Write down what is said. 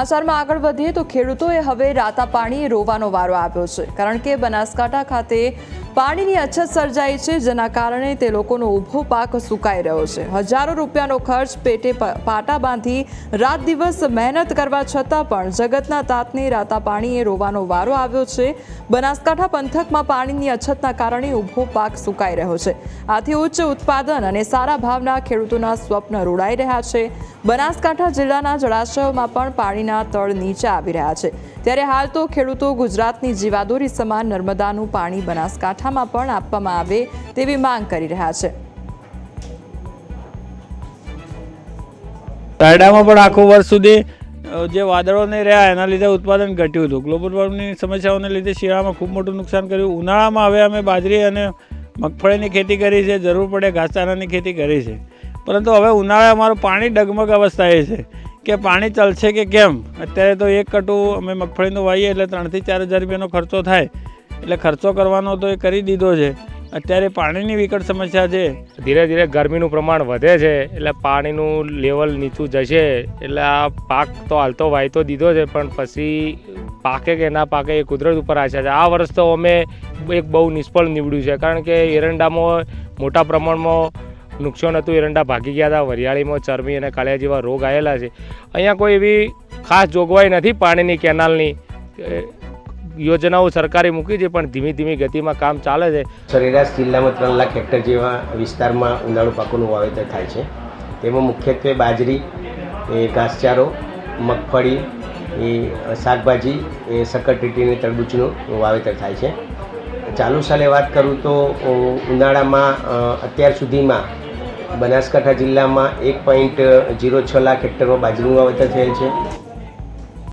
સમાચારમાં આગળ વધીએ તો ખેડૂતોએ હવે રાતા પાણીએ રોવાનો વારો આવ્યો છે. કારણ કે બનાસકાંઠા ખાતે પાણીની અછત સર્જાઈ છે, જેના કારણે તે લોકોનો ઊભો પાક સુકાઈ રહ્યો છે. હજારો રૂપિયાનો ખર્ચ પેટે પાટા બાંધી રાત દિવસ મહેનત કરવા છતાં પણ જગતના તાતને રાતા પાણીએ રોવાનો વારો આવ્યો છે. બનાસકાંઠા પંથકમાં પાણીની અછતના કારણે ઊભો પાક સુકાઈ રહ્યો છે. આથી ઉચ્ચ ઉત્પાદન અને સારા ભાવના ખેડૂતોના સ્વપ્ન રોડાઈ રહ્યા છે. બનાસકાંઠા જિલ્લાના જળાશયોમાં પણ પાણીના તળ નીચે આવી રહ્યા છે. ત્યારે હાલ તો ખેડૂતો ગુજરાતની જીવાદોરી સમાન નર્મદાનું પાણી બનાસકાંઠામાં પણ આપવામાં આવે તેવી માંગ કરી રહ્યા છે. રાયડામાં પણ આખું વર્ષ સુધી જે જે વાદળોને રહ્યા એના લીધે ઉત્પાદન ઘટ્યું હતું. ગ્લોબલ વોર્મિંગની સમસ્યાઓને લીધે શિયાળામાં ખૂબ મોટું નુકસાન કર્યું. ઉનાળામાં હવે અમે બાજરી અને મગફળીની ખેતી કરી છે. જરૂર પડે ઘાસચારાની ખેતી કરી છે. પરંતુ હવે ઉનાળે અમારું પાણી ડગમગ અવસ્થાએ છે. કે પાણી ચાલશે કે કેમ? અત્યારે તો એક કટું અમે મગફળીનું વાવીએ એટલે ત્રણથી ચાર હજાર રૂપિયાનો ખર્ચો થાય. એટલે ખર્ચો કરવાનો તો એ કરી દીધો છે. અત્યારે પાણીની વિકટ સમસ્યા છે. ધીરે ધીરે ગરમીનું પ્રમાણ વધે છે, એટલે પાણીનું લેવલ નીચું જશે, એટલે આ પાક તો હાલતો વાયતો દીધો છે, પણ પછી પાકે કે ના પાકે એ કુદરત ઉપર આશા છે. આ વર્ષ તો અમે એક બહુ નિષ્ફળ નીવડ્યું છે, કારણ કે એરંડામાં મોટા પ્રમાણમાં નુકસાન હતું એરંડા ભાગી ગયા હતા, વરિયાળીમાં ચરમી અને કાળિયા જેવા રોગ આવેલા છે. અહીંયા કોઈ એવી ખાસ જોગવાઈ નથી પાણીની, કેનાલની. યોજનાઓ સરકારે મૂકી છે, પણ ધીમી ધીમી ગતિમાં કામ ચાલે છે. સરેરાશ જિલ્લામાં ત્રણ લાખ હેક્ટર જેવા વિસ્તારમાં ઉનાળુ પાકોનું વાવેતર થાય છે. તેમાં મુખ્યત્વે બાજરી, એ ઘાસચારો, મગફળી, એ શાકભાજી, એ સક્કરટેટી અને તરબૂચનું વાવેતર થાય છે. ચાલુ સાલે વાત કરું તો, ઉનાળામાં અત્યાર સુધીમાં બનાસકાંઠા જિલ્લામાં એક પોઈન્ટ જીરો છ લાખ હેક્ટરમાં બાજરીનું વાવેતર થયેલ છે.